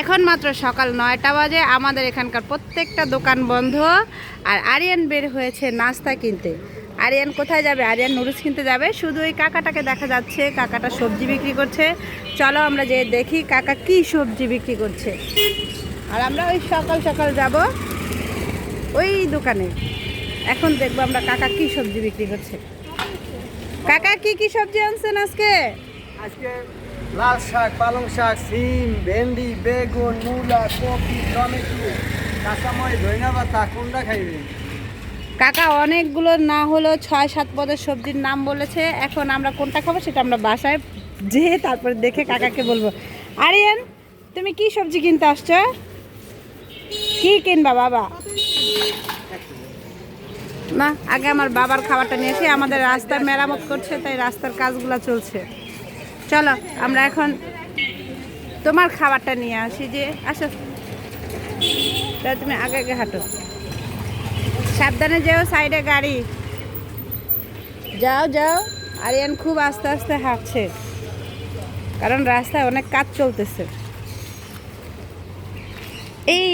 এখন মাত্র সকাল নয়টা বাজে, আমাদের এখানকার প্রত্যেকটা দোকান বন্ধ। আর আরিয়ান বের হয়েছে নাস্তা কিনতে। আরিয়ান কোথায় যাবে? আরিয়ান নুডলস কিনতে যাবে। শুধু ওই কাকাটাকে দেখা যাচ্ছে, কাকাটা সবজি বিক্রি করছে। চলো আমরা যে দেখি কাকা কি সবজি বিক্রি করছে। আর আমরা ওই সকাল সকাল যাব ওই দোকানে। এখন দেখব আমরা কাকা কি সবজি বিক্রি করছে। কাকা, কি কি সবজি আনছেন আজকে? আজকে লাল শাক, পালং শাক, সিম, ভেন্ডি, বেগুন, মূলা, কপি, টমেটো কাঁচাময় ধইনা পাতা, কোনটা খাইবে? কাকা, অনেকগুলো না হলেও ছয়, সাত পদের সবজির নাম বলেছে। এখন আমরা কোনটা খাব সেটা আমরা বাসায় যেয়ে তারপরে দেখে কাকাকে বলব। আরিয়ান, তুমি কি সবজি কিনতে আসছো? কি কিনবা, বাবা? না, আগে আমার বাবার খাবারটা নিয়ে এসে আমাদের রাস্তা মেরামত করছে, তাই রাস্তার কাজগুলো চলছে। চলো, আমরা এখন তোমার খাবারটা নিয়ে আসি যে, আসো। তাহলে তুমি আগে আগে হাঁটো। সাবধানে যেও, সাইডে গাড়ি। যাও যাও। আরিয়ান খুব আস্তে আস্তে হাঁটছে। কারণ রাস্তায় অনেক কাজ চলতেছে। এই